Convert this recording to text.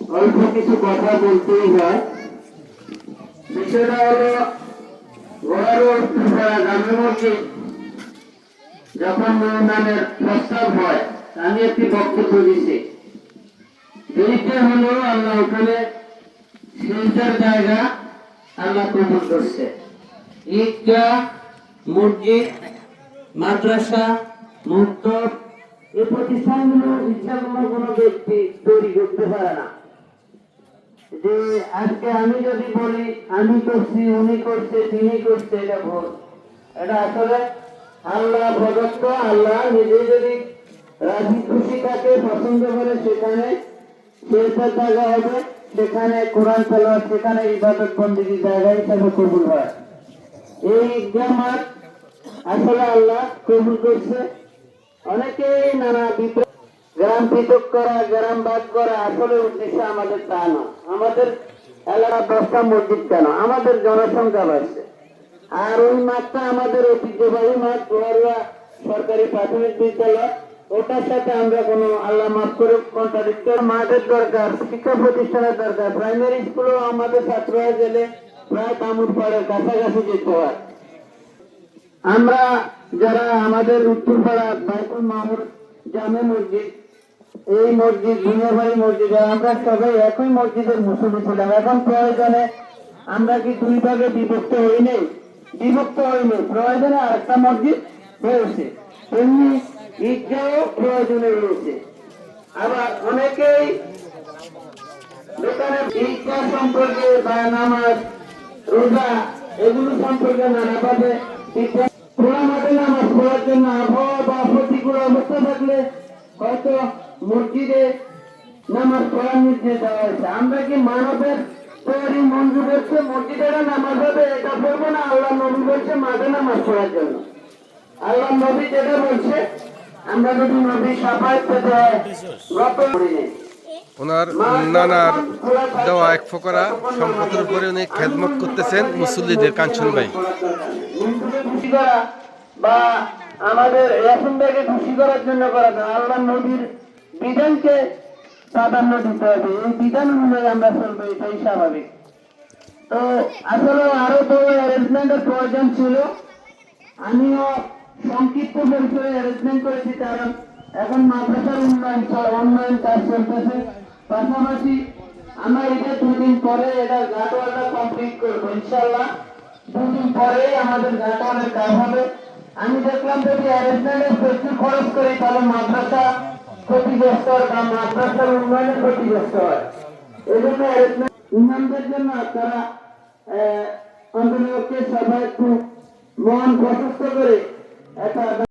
অল্প কিছু কথা বলতেই যখন নির্মাণের প্রস্তাব হয় আমি একটি বক্তব্য দিচ্ছি এইটা হলো, আল্লাহ ওখানে সেন্টার জায়গা আল্লাহ কবুল করছে। ঈদগাহ মসজিদ, মাদ্রাসা, মক্তব এই প্রতিষ্ঠানগুলো ইচ্ছা কোনো কোনো ব্যক্তি তৈরি করতে পারে না। যে আজকে আমি যদি বলি, আমি করছি, উনি করছে, তিনি করছে, এটা ভুল। এটা আসলে আল্লাহ প্রদত্ত, আল্লাহ নিজে যদি রাজি খুশি থাকে পছন্দ করে, সেখানে সেটা জায়গা হবে, সেখানে কোরআন চালার সেখানে ইবাদত জায়গা হিসাবে কবুল হয়। এই জামাত আসলে আল্লাহ কবুল করছে। অনেকেই নানা গ্রাম পৃথক করা, গ্রাম বাদ করা, আসলে উদ্দেশ্য আমাদের তা না। আমাদের এলাকা দশটা মসজিদ কেন? আমাদের জনসংখ্যা বাড়ছে। আর ওই মাঠটা আমাদের ঐতিহ্যবাহী মাঠ গোয়ারুয়া সরকারি প্রাথমিক বিদ্যালয়। ওটার সাথে আমরা কোনো আল্লাহ মাফ করে কন্ট্রাডিক্টর মাঠের দরকার, শিক্ষা প্রতিষ্ঠানের দরকার। প্রাইমারি স্কুলেও আমাদের ছাত্ররা গেলে প্রায় কামুর পাড়ের কাছাকাছি যেতে হয়। আমরা যারা আমাদের উত্তরপাড়া বাইকুল মামুর জামে মসজিদ এই মসজিদ ভুঁইয়াবাড়ি মসজিদে আমরা সবাই একই মসজিদের মুসলিম ছিলাম। এখন প্রয়োজনে আমরা কি দুই ভাগে বিভক্ত হই নেই? বিভক্ত হইনি প্রয়োজনে আরেকটা মসজিদ হয়েছে তেমনি ঈদগাহও প্রয়োজনে রয়েছে। আবার অনেকেই দোকানে ঈদগাহ সম্পর্কে বা নামাজ, রোজা, এগুলো সম্পর্কে নানাভাবে বিজ্ঞান খোলা মাঠে নামাজ পড়ার জন্য আবহাওয়া বা প্রতিকূল অবস্থা থাকলে হয়তো মসজিদে নামাজ পড়ার নির্দেশ দেওয়া হয়েছে। আমরা কি মানবের তৈরি মঞ্জুর করছে? মসজিদে নামাজ হবে এটা বলব না। আল্লাহ নবী বলছে মাঠে নামাজ পড়ার জন্য। আল্লাহ নবী যেটা বলছে আমরা যদি নবী সাফাই পেতে হয় গত করি ওনার নানার দেওয়া এক ফকরা সম্পদের উপরে উনি খেদমত করতেছেন মুসল্লিদের কাঞ্চন ভাই। খুশি করা বা আমাদের ইয়াসিনটাকে খুশি করার জন্য করা। আল্লাহ নবীর বিধানকে প্রাধান্য দিতে হবে। এই বিধান অনুযায়ী আমরা চলবো, এটাই স্বাভাবিক। তো আসলে আরও তো অ্যারেঞ্জমেন্টের প্রয়োজন ছিল। আমিও সংক্ষিপ্ত পরিসরে অ্যারেঞ্জমেন্ট করেছি, কারণ এখন মাদ্রাসার উন্নয়ন উন্নয়ন কাজ চলতেছে। পাশাপাশি আমরা এটা দুদিন পরে এটা গাটওয়ালটা কমপ্লিট করব ইনশাল্লাহ দুদিন পরে আমাদের গাটওয়ালের কাজ হবে। আমি দেখলাম যদি অ্যারেঞ্জমেন্টের প্রচুর খরচ করি, তাহলে মাদ্রাসা ক্ষতিগ্রস্ত হয় হয় জন্য তারা আহ, অন্তর্ভুক্ত সবাই একটু মন প্রশস্ত করে একটা